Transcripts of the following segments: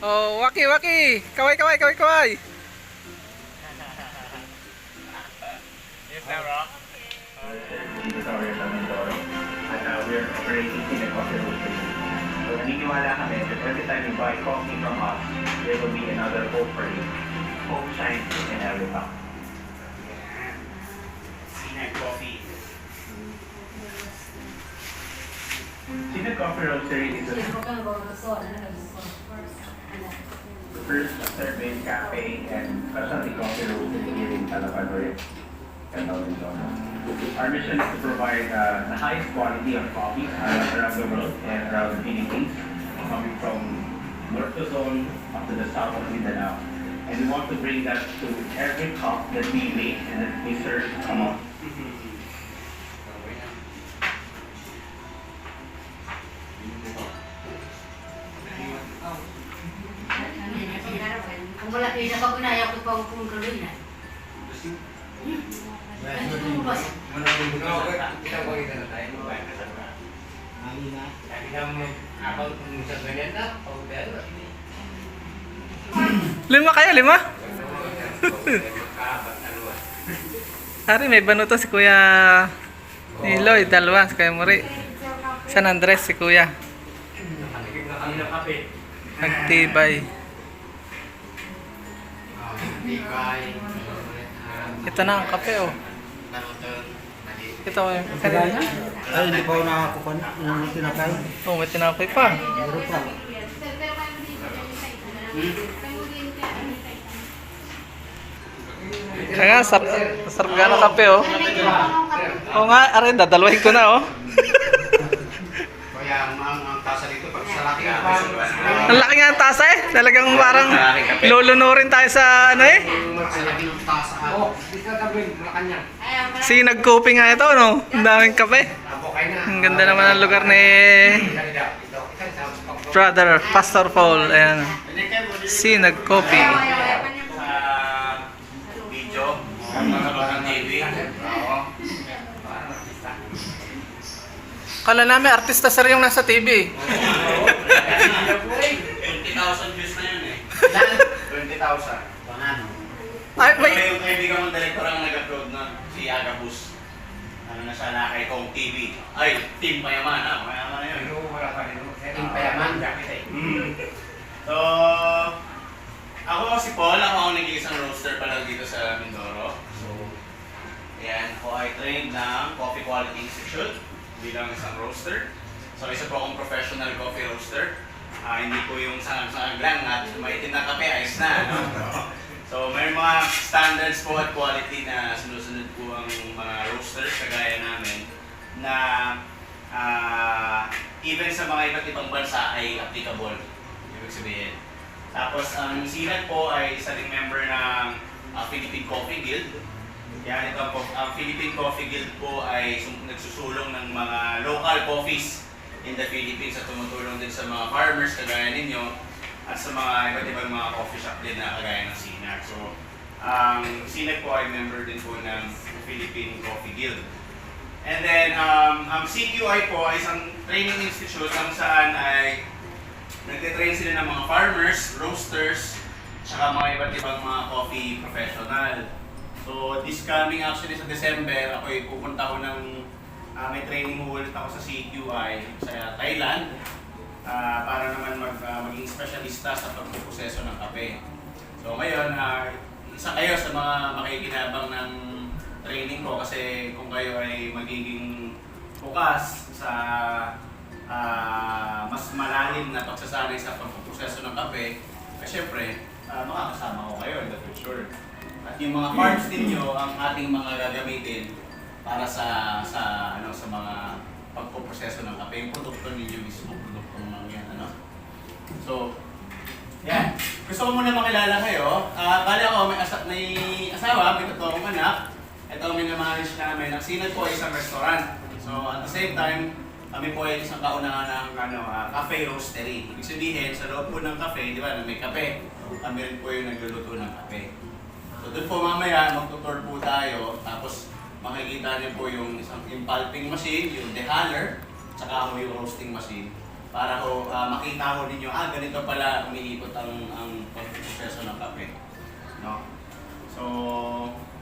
Oh, waki, waki. Kaway, kaway, kaway, kaway. Yes, now, Mindoro. At uh, we're operating in a coffee roastery. So naniniwala kami that every time you buy coffee from us, there will be another hope for you. Hope shines in every cup. Sinag Coffee Roastery is the first serving cafe and specialty coffee roastery here in Calapan, Oriental Mindoro. Our mission is to provide uh, the highest quality of coffee uh, around the world and around the Philippines, coming from north Luzon up to the south of Mindanao. And we want to bring that to every cup that we make and that we serve. Come Kung wala kayo na pag-unaya ko pa kung tuloy na. Ano kung ba? Lima kayo, lima? Ari, may banuto si Kuya Niloy, dalawa, si Kuya Muri. San Andres, si Kuya. Nagtibay. Ito na ang kape, oh. Ito, oh, kanina. Ay, hindi pa ako nakakupan ng tinapay. Oh, may tinapay pa. Meron pa. Kaya nga, sarap, sarap nga ng kape, oh. Oo nga, aray, dadalawin ko na, oh. Kaya ang, ang, ang ang Ang laki nga ng tasa, eh. Talagang parang lulunurin tayo sa, ano, eh. sa laki ng tasa. Oh. Si nag-copy nga ito, no? Ang daming kape. Ang ganda naman ng lugar ni Brother Pastor Paul. Ayan. Si nag-copy. Sa video, mga ng TV. Oo. Kala namin artista sir yung nasa TV. 20,000 views na yun eh. 20,000. Banano. Ay, May may... yung kaibigan mong director ang nag-upload na si Agabus. Ano na siya na kay Kong TV. Ay, Team Payaman ha. Payaman na yun. wala pa rin. Yung payaman. Mm. So, ako si Paul, ako ang nag-iisang roaster pa lang dito sa Mindoro. So, ayan, ako ay trained ng Coffee Quality Institute bilang isang roaster. So, isa po akong professional coffee roaster. Ah, hindi po yung sangang-sangang lang at maitim na kape, ayos na. No? So, may mga standards po at quality na sinusunod po ang mga roasters kagaya namin na ah, even sa mga iba't ibang bansa ay applicable. Ibig sabihin. Tapos, ang sinag po ay isa ding member ng ah, Philippine Coffee Guild. Yan, ito po. Ang Philippine Coffee Guild po ay nagsusulong ng mga local coffees in the Philippines at tumutulong din sa mga farmers kagaya ninyo at sa mga iba't ibang mga coffee shop din na kagaya ng Sinag. So, ang Sinag po ay member din po ng Philippine Coffee Guild. And then, um, ang CQI po ay isang training institute kung saan ay nagtitrain sila ng mga farmers, roasters, tsaka mga iba't ibang mga coffee professional. So, this coming actually sa December, ako ay pupunta ko ng, ah, may training ulit ako sa CQI sa Thailand ah, para naman mag, ah, maging specialista sa pagpuproseso ng kape. So ngayon, ah, isa kayo sa mga makikinabang ng training ko kasi kung kayo ay magiging bukas sa ah, mas malalim na pagsasanay sa pagpuproseso ng kape, eh syempre, ah, makakasama ko kayo in the future. At yung mga parts ninyo ang ating mga gagamitin para sa sa sa mga pagpoproseso ng kape, yung produkto ninyo mismo, produkto ng yan, ano. So, yan. Gusto ko muna makilala kayo. Ah, bali ako, may, asa- may asawa, may tatlo akong anak. Ito ang minamanage namin. Ang Sinat po isang restaurant. So, at the same time, kami po ay isang kaunahan ng ano, ah, cafe roastery. Ibig sabihin, sa loob po ng cafe, di ba, may kape. Kami rin po yung nagluluto ng kape. So, doon po mamaya, magtutour po tayo. Tapos, makikita niyo po yung isang yung pulping machine, yung dehaler, tsaka ho yung roasting machine. para ho ah, makita ho ninyo, ah, ganito pala umiikot ang, ang proseso ng kape. No? So,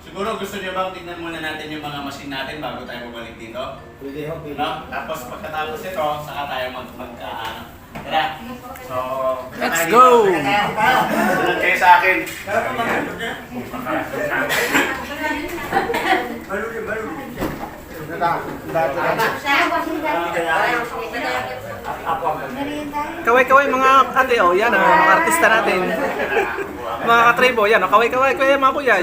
siguro gusto niyo bang tignan muna natin yung mga machine natin bago tayo bumalik dito? Pwede ho, pwede. No? Tapos pagkatapos ito, saka tayo mag, mag ah, Tara. So, Let's go! Sunod kayo sa akin. Kaway-kaway mga ate, oh, yan, oh, mga artista natin. Mga katribo, yan, oh, kaway-kaway, kuya, mga kuya.